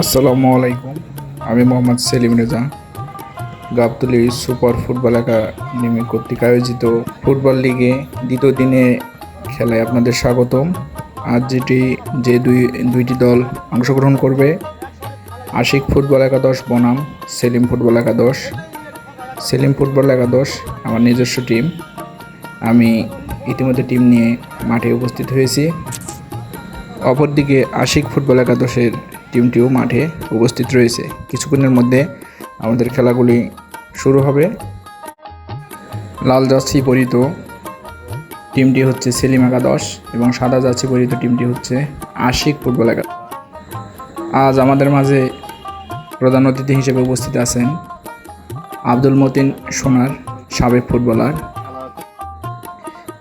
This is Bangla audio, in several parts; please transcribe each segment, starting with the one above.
আসসালামু আলাইকুম। আমি Mohammad Selim Reza. Gabtali super football academy কর্তৃক আয়োজিত ফুটবল লিগে দ্বিতীয় দিনে খেলায় আপনাদের স্বাগতম। আজ যেটি, যে দুই, দুইটি দল অংশগ্রহণ করবে, আশিক ফুটবল একাদশ, বনাম সেলিম ফুটবল একাদশ। সেলিম ফুটবল একাদশ, আমার নিজস্ব টিম। আমি ইতিমধ্যে টিম নিয়ে মাঠে উপস্থিত হয়েছি। অপরদিকে আশিক ফুটবল একাদশের টিমটিও মাঠে উপস্থিত রয়েছে। কিছুক্ষণের মধ্যে আমাদের খেলাগুলি শুরু হবে। লাল জার্সি পরিত টিমটি হচ্ছে সেলিম একাদশ এবং সাদা জার্সি পরিত টিমটি হচ্ছে আশিক ফুটবল একাদশ। আজ আমাদের মাঝে প্রধান অতিথি হিসেবে উপস্থিত আছেন আব্দুল মতিন সোনার সাবেক ফুটবলার।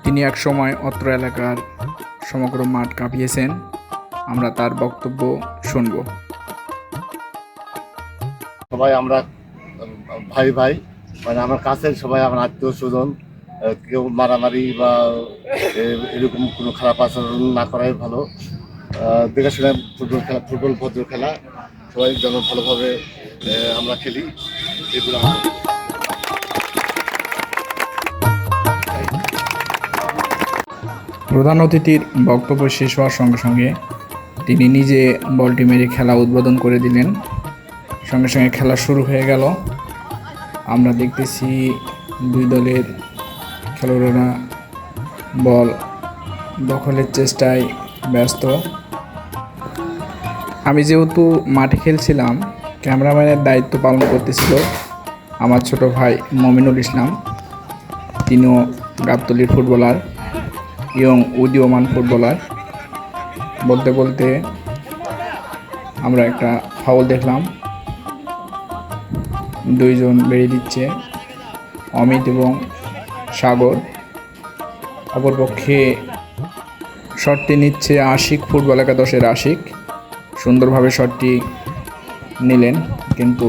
তিনি একসময় অত্র এলাকার সমগ্র মাঠ কাঁপিয়েছেন। আমরা তার বক্তব্য শুনব। সবাই আমরা ভাই ভাই মানে আমার কাছের সবাই আমার আত্মীয় স্বজন কেউ মারামারি বা এরকম কোনো খারাপ আচরণ না করাই ভালো। আহ, দেখে শুনে ফুটবল খেলা ফুটবল ভদ্র খেলা সবাই যেন ভালোভাবে আমরা খেলি। এগুলো প্রধান অতিথির বক্তব্য শেষ হওয়ার সঙ্গে সঙ্গে তিনি নিজে বলটি মেরে খেলা উদ্বোধন করে দিলেন। সঙ্গে সঙ্গে খেলা শুরু হয়ে গেল। আমরা দেখতেছি দুই দলের খেলোয়াড়রা বল দখলের চেষ্টায় ব্যস্ত। আমি যেহেতু মাঠে খেলছিলাম, ক্যামেরাম্যানের দায়িত্ব পালন করতেছিল আমার ছোট ভাই মমিনুল ইসলাম। তিনিও গাবতলির ফুটবলার, ইয়ং উদীয়মান ফুটবলার। বলতে বলতে আমরা একটা ফাউল দেখলাম। দুইজন বেরিয়ে দিচ্ছে, অমিত এবং সাগর। অপরপক্ষে শটটি নিচ্ছে আশিক, ফুটবল একাদশের আশিক। সুন্দরভাবে শটটি নিলেন, কিন্তু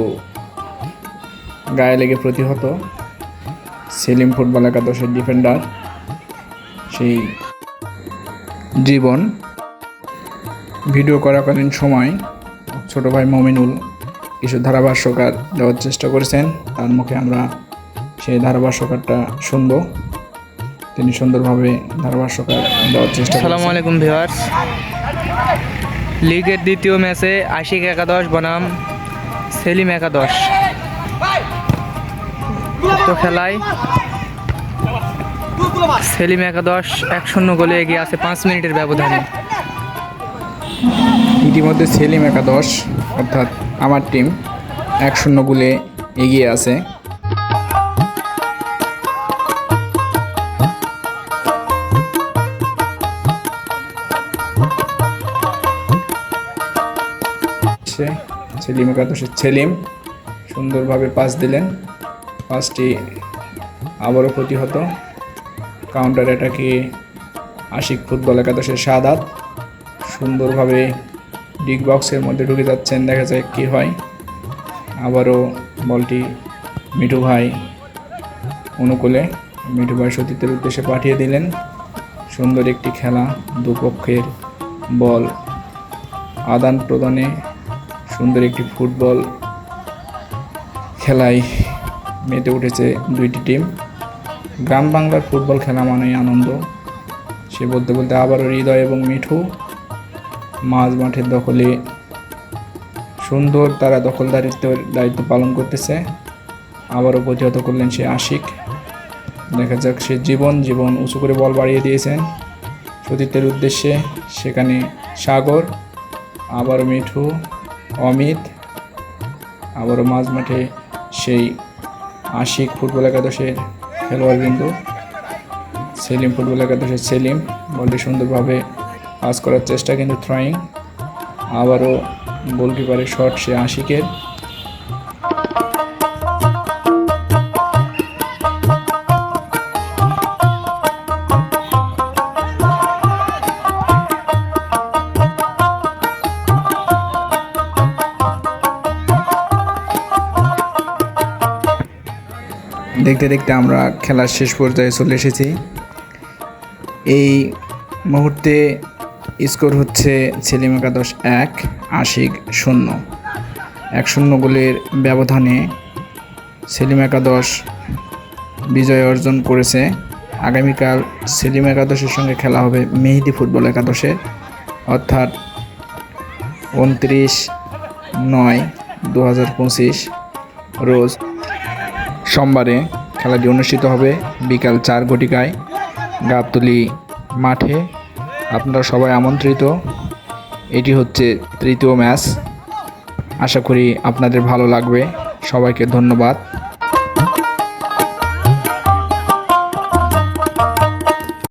গায়ে লেগে প্রতিহত সেলিম ফুটবল একাদশের ডিফেন্ডার সেই জীবন ভিডিও করাকালীন সময় ছোট ভাই মমিনুল কিছু ধারাভাষ্যকার দেওয়ার চেষ্টা করেছেন। তার মুখে আমরা সেই ধারাভাষ্যকারটা শুনব। তিনি সুন্দরভাবে ধারাভাষ্যকার দেওয়ার চেষ্টা আসসালামু আলাইকুম ভিউয়ার্স। লিগের দ্বিতীয় ম্যাচে আশিক একাদশ, বনাম সেলিম একাদশ। তো খেলায় সেলিম একাদশ এক শূন্য গোলে এগিয়ে আছে পাঁচ মিনিটের ব্যবধানে। ইতিমধ্যে সেলিম একাদশ, অর্থাৎ আমার টিম এক শূন্য গোলে এগিয়ে আছে। সেলিম একাদশের সেলিম সুন্দরভাবে পাস দিলেন। পাসটি আবারও প্রতিহত। কাউন্টার অ্যাটাকে আশিক ফুটবল একাদশের সাদাত সুন্দরভাবে ডিগ বক্সের মধ্যে ঢুকে যাচ্ছেন, দেখা যায় কী হয়। আবারও বলটি মিঠু ভাই অনুকূলে মিঠু ভাই সতীর্থের উদ্দেশ্যে পাঠিয়ে দিলেন। সুন্দর একটি খেলা, দুপক্ষের বল। আদান প্রদানে সুন্দর একটি ফুটবল খেলায় মেতে উঠেছে দুইটি টিম। গ্রাম বাংলার ফুটবল খেলা মানেই আনন্দ। সে বলতে বলতে আবারও হৃদয় এবং মিঠু মাঝ মাঠের দখলে, সুন্দর তারা দখলদারিত্বের দায়িত্ব পালন করতেছে। আবারও প্রতিহত করলেন সে আশিক। দেখা যাক সে জীবন জীবন উঁচু করে বল বাড়িয়ে দিয়েছেন। সতীর্থের উদ্দেশ্যে সেখানে সাগর, আবারও মিঠু, অমিত, আবারও মাঝ মাঠে সেই আশিক ফুটবল একাদশের খেলোয়াড়বৃন্দ। সেলিম ফুটবল একাদশের সেলিম, বলটি সুন্দরভাবে পাস করার চেষ্টা কিন্তু থ্রয়িং আবারও গোলকিপারের শট সে আশিকের। দেখতে দেখতে আমরা খেলার শেষ পর্যায়ে চলে এসেছি। এই মুহূর্তে স্কোর হচ্ছে সেলিম একাদশ এক, আশিক শূন্য। এক শূন্য গোলের ব্যবধানে সেলিম একাদশ বিজয় অর্জন করেছে। আগামীকাল সেলিম একাদশের সঙ্গে খেলা হবে মেহেদি ফুটবল একাদশে, অর্থাৎ উনত্রিশ নয় দু হাজার পঁচিশ রোজ সোমবারে খেলাটি অনুষ্ঠিত হবে বিকাল চার ঘটিকায় গাবতলি মাঠে। আপনারা সবাই আমন্ত্রিত। এটি হচ্ছে তৃতীয় ম্যাচ। আশা করি আপনাদের ভালো লাগবে। সবাইকে ধন্যবাদ।